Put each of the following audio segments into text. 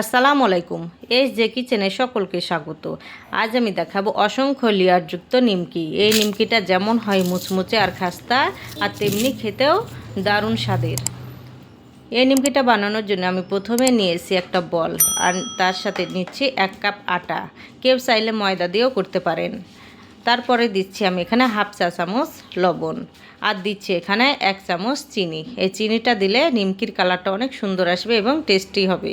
আসসালামু আলাইকুম, এস যে কিচেনে সকলকে স্বাগত। আজ আমি দেখাবো অসংখ্য লেয়ারযুক্ত নিমকি। এই নিমকিটা যেমন হয় মুচমুচে আর খাস্তা, আর তেমনি খেতেও দারুণ স্বাদের। এই নিমকিটা বানানোর জন্য আমি প্রথমে নিয়েছি একটা বল, আর তার সাথে নিচ্ছি এক কাপ আটা। কেউ চাইলে ময়দা দিয়েও করতে পারেন। তারপরে দিচ্ছি আমি এখানে হাফ চা চামচ লবণ। আর দিচ্ছি এখানে এক চামচ চিনি। এই চিনিটা দিলে নিমকির কালারটা অনেক সুন্দর আসবে এবং টেস্টি হবে।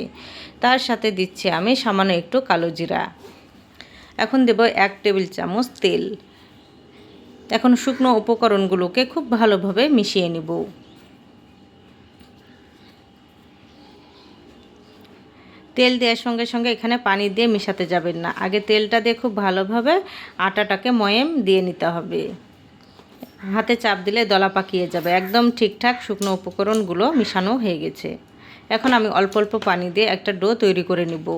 তার সাথে দিচ্ছি আমি সামান্য একটু কালো জিরা। এখন দেব এক টেবিল চামচ তেল। এখন শুকনো উপকরণগুলোকে খুব ভালোভাবে মিশিয়ে নিব। তেল দেওয়ার সঙ্গে সঙ্গে এখানে পানি দিয়ে মেশাতে যাবেন না। আগে তেলটা দিয়ে খুব ভালোভাবে আটাটাকে ময়েম দিয়ে নিতে হবে। হাতে চাপ দিলে দলা পাকিয়ে যাবে। একদম ঠিকঠাক শুকনো উপকরণগুলো মিশানো হয়ে গেছে। এখন আমি অল্প অল্প পানি দিয়ে একটা ডো তৈরি করে নিব।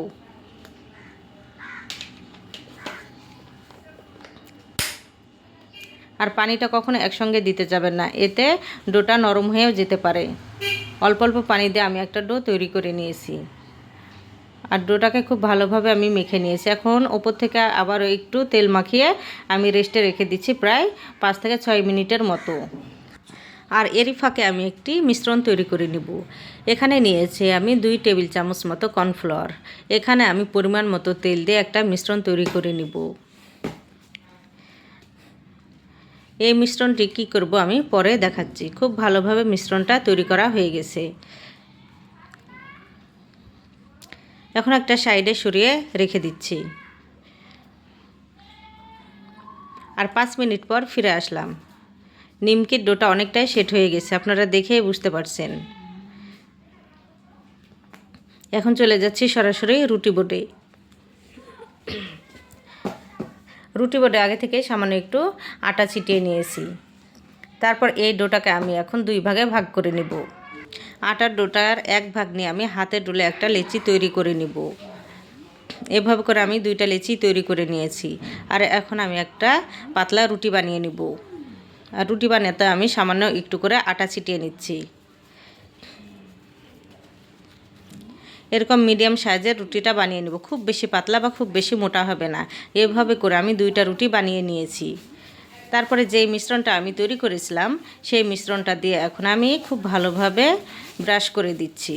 আর পানিটা কখনো একসঙ্গে দিতে যাবেন না। এতে ডোটা নরম হয়েও যেতে পারে। অল্প অল্প পানি দিয়ে আমি একটা ডো তৈরি করে নিয়েছি। আর ডোটাকে খুব ভালোভাবে আমি মেখে নিয়েছি। এখন ওপর থেকে আবার একটু তেল মাখিয়ে আমি রেস্টে রেখে দিচ্ছি প্রায় পাঁচ থেকে ছয় মিনিটের মতো। আর এরই ফাঁকে আমি একটি মিশ্রণ তৈরি করে নিব। এখানে নিয়েছি আমি দুই টেবিল চামচ মতো কর্নফ্লাওয়ার। এখানে আমি পরিমাণ মতো তেল দিয়ে একটা মিশ্রণ তৈরি করে নিব। এই মিশ্রণটি কী করব আমি পরে দেখাচ্ছি। খুব ভালোভাবে মিশ্রণটা তৈরি করা হয়ে গেছে। এখন একটা সাইডে সরিয়ে রেখে দিচ্ছি। আর পাঁচ মিনিট পর ফিরে আসলাম। নিমকির ডোটা অনেকটাই সেট হয়ে গেছে, আপনারা দেখেই বুঝতে পারছেন। এখন চলে যাচ্ছি সরাসরি রুটি বোটে। রুটি বোর্ডে আগে থেকে সামান্য একটু আটা ছিটিয়ে নিয়েছি। তারপর এই ডোটাকে আমি এখন দুই ভাগে ভাগ করে নেব। আটার ডোটার এক ভাগ নিয়ে আমি হাতে ডুলে একটা লেচি তৈরি করে নিব। এভাবে করে আমি দুইটা লেচি তৈরি করে নিয়েছি। আর এখন আমি একটা পাতলা রুটি বানিয়ে নিব। আর রুটি বানাতে আমি সামান্য একটু করে আটা ছিটিয়ে নিচ্ছি। এরকম মিডিয়াম সাইজের রুটিটা বানিয়ে নেব। খুব বেশি পাতলা বা খুব বেশি মোটা হবে না। এভাবে করে আমি দুইটা রুটি বানিয়ে নিয়েছি। তারপরে যেই মিশ্রণটা আমি তৈরি করেছিলাম, সেই মিশ্রণটা দিয়ে এখন আমি খুব ভালোভাবে ব্রাশ করে দিচ্ছি।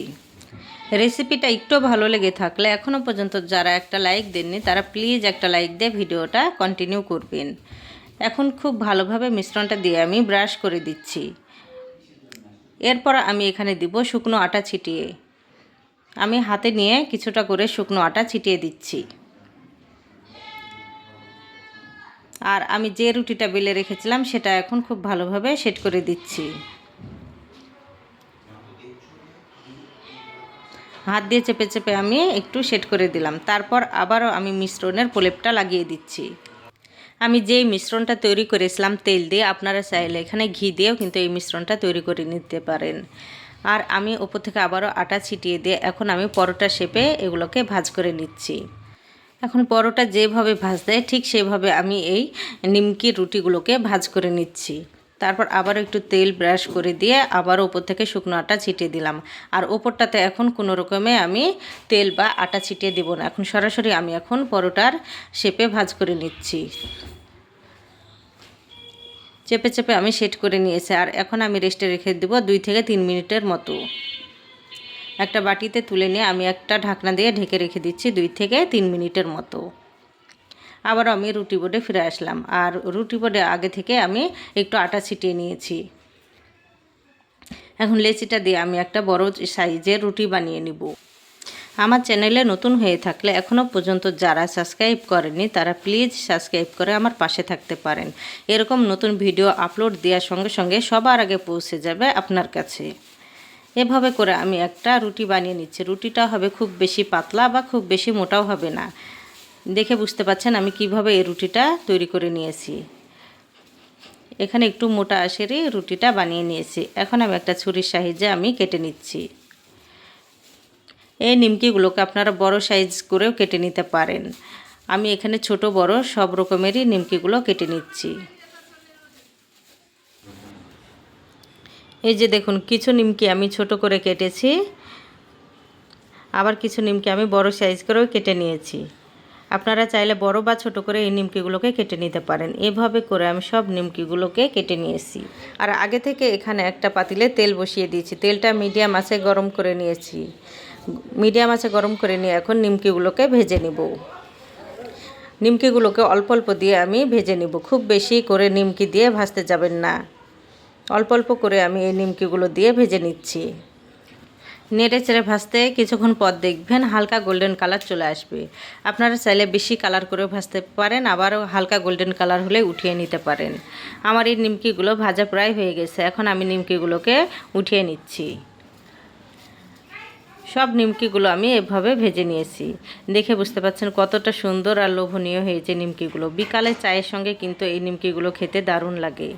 রেসিপিটা একটু ভালো লেগে থাকলে এখনও পর্যন্ত যারা একটা লাইক দেননি, তারা প্লিজ একটা লাইক দিয়ে ভিডিওটা কন্টিনিউ করবেন। এখন খুব ভালোভাবে মিশ্রণটা দিয়ে আমি ব্রাশ করে দিচ্ছি। এরপর আমি এখানে দিব শুকনো আটা ছিটিয়ে। আমি হাতে নিয়ে কিছুটা করে শুকনো আটা ছিটিয়ে দিচ্ছি। আর আমি যে রুটিটা বেলে রেখেছিলাম সেটা এখন খুব ভালোভাবে সেট করে দিচ্ছি। হাত দিয়ে চেপে চেপে আমি একটু সেট করে দিলাম। তারপর আবারও আমি মিশ্রণের প্রলেপটা লাগিয়ে দিচ্ছি। আমি যেই মিশ্রণটা তৈরি করেছিলাম, তেল দিয়ে আপনারা চাইলে এখানে ঘি দিয়েও কিন্তু এই মিশ্রণটা তৈরি করে নিতে পারেন। আর আমি ওপর থেকে আবারও আটা ছিটিয়ে দিয়ে এখন আমি পরোটা শেপে এগুলোকে ভাজ করে নিচ্ছি। এখন পরোটা যেভাবে ভাজ দেয় ঠিক সেভাবে আমি এই নিমকির রুটিগুলোকে ভাজ করে নিচ্ছি। তারপর আবার একটু তেল ব্রাশ করে দিয়ে আবার ওপর থেকে শুকনো আটা ছিটিয়ে দিলাম। আর ওপরটাতে এখন কোনো রকমে আমি তেল বা আটা ছিটিয়ে দেবো না। এখন সরাসরি আমি এখন পরোটার শেপে ভাজ করে নিচ্ছি। চেপে চেপে আমি সেট করে নিয়েছি। আর এখন আমি রেস্টে রেখে দেবো দুই থেকে তিন মিনিটের মতো। একটা বাটিতে তুলে নিয়ে আমি একটা ঢাকনা দিয়ে ঢেকে রেখে দিচ্ছি দুই থেকে তিন মিনিটের মতো। আবার আমি রুটি বোর্ডে ফিরে আসলাম। আর রুটি বোর্ডে আগে থেকে আমি একটু আটা ছিটিয়ে নিয়েছি। এখন লেচিটা দিয়ে আমি একটা বড় সাইজের রুটি বানিয়ে নিব। আমার চ্যানেলে নতুন হয়ে থাকলে এখনও পর্যন্ত যারা সাবস্ক্রাইব করেনি তারা প্লিজ সাবস্ক্রাইব করে আমার পাশে থাকতে পারেন। এরকম নতুন ভিডিও আপলোড দেওয়ার সঙ্গে সঙ্গে সবার আগে পৌঁছে যাবে আপনার কাছে। এভাবে করে আমি একটা রুটি বানিয়ে নিচ্ছি। রুটিটা হবে খুব বেশি পাতলা বা খুব বেশি মোটাও হবে না। দেখে বুঝতে পাচ্ছেন আমি কীভাবে এই রুটিটা তৈরি করে নিয়েছি। এখানে একটু মোটা আশেরই রুটিটা বানিয়ে নিয়েছি। এখন আমি একটা ছুরির সাহায্যে আমি কেটে নিচ্ছি। এই নিমকিগুলোকে আপনারা বড় সাইজ করেও কেটে নিতে পারেন। আমি এখানে ছোট বড় সব রকমেরই নিমকিগুলো কেটে নিচ্ছি। এই যে দেখুন, কিছু নিমকি আমি ছোট করে কেটেছি। আবার কিছু নিমকি আমি বড় সাইজ করেও কেটে নিয়েছি। আপনারা চাইলে বড় বা ছোট করে এই নিমকিগুলোকে কেটে নিতে পারেন। এভাবে করে আমি সব নিমকিগুলোকে কেটে নিয়েছি। আর আগে থেকে এখানে একটা পাতিলে তেল বসিয়ে দিয়েছি। তেলটা মিডিয়াম আছে গরম করে নিয়েছি। মিডিয়াম আছে গরম করে নিয়ে এখন নিমকিগুলোকে ভেজে নিব। নিমকিগুলোকে অল্প অল্প দিয়ে আমি ভেজে নিব। খুব বেশি করে নিমকি দিয়ে ভাজতে যাবেন না। অল্প অল্প করে আমি এই নিমকিগুলো দিয়ে ভেজে নিচ্ছি। নেড়ে চেড়ে ভাজতে কিছুক্ষণ পর দেখবেন হালকা গোল্ডেন কালার চলে আসবে। আপনারা চাইলে বেশি কালার করে ভাজতে পারেন আবারও হালকা গোল্ডেন কালার হলে উঠিয়ে নিতে পারেন। আমার এই নিমকিগুলো ভাজা প্রায় হয়ে গেছে, এখন আমি নিমকিগুলোকে উঠিয়ে নিচ্ছি। সব নিমকিগুলো আমি এভাবে ভেজে নিয়েছি। দেখে বুঝতে পারছেন কতটা সুন্দর আর লোভনীয় হয়েছে নিমকিগুলো। বিকালে চায়ের সঙ্গে কিন্তু এই নিমকিগুলো খেতে দারুণ লাগে।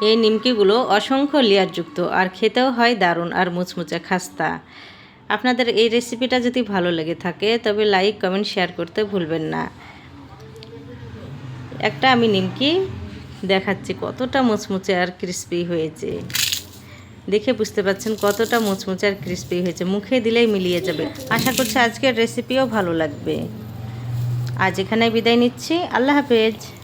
এই নিমকিগুলো অসংখ্য লেয়ারযুক্ত আর খেতেও হয় দারুণ আর মুচমুচে খাস্তা। আপনাদের এই রেসিপিটা যদি ভালো লেগে থাকে, তবে লাইক, কমেন্ট, শেয়ার করতে ভুলবেন না। একটা আমি নিমকি দেখাচ্ছি, কতটা মুচমুচে আর ক্রিস্পি হয়েছে। দেখে বুঝতে পারছেন কতটা মুচমুচে আর ক্রিস্পি হয়েছে। মুখে দিলেই মিলিয়ে যাবে। আশা করছি আজকের রেসিপিও ভালো লাগবে। আজ এখানে বিদায় নিচ্ছি। আল্লাহ হাফেজ।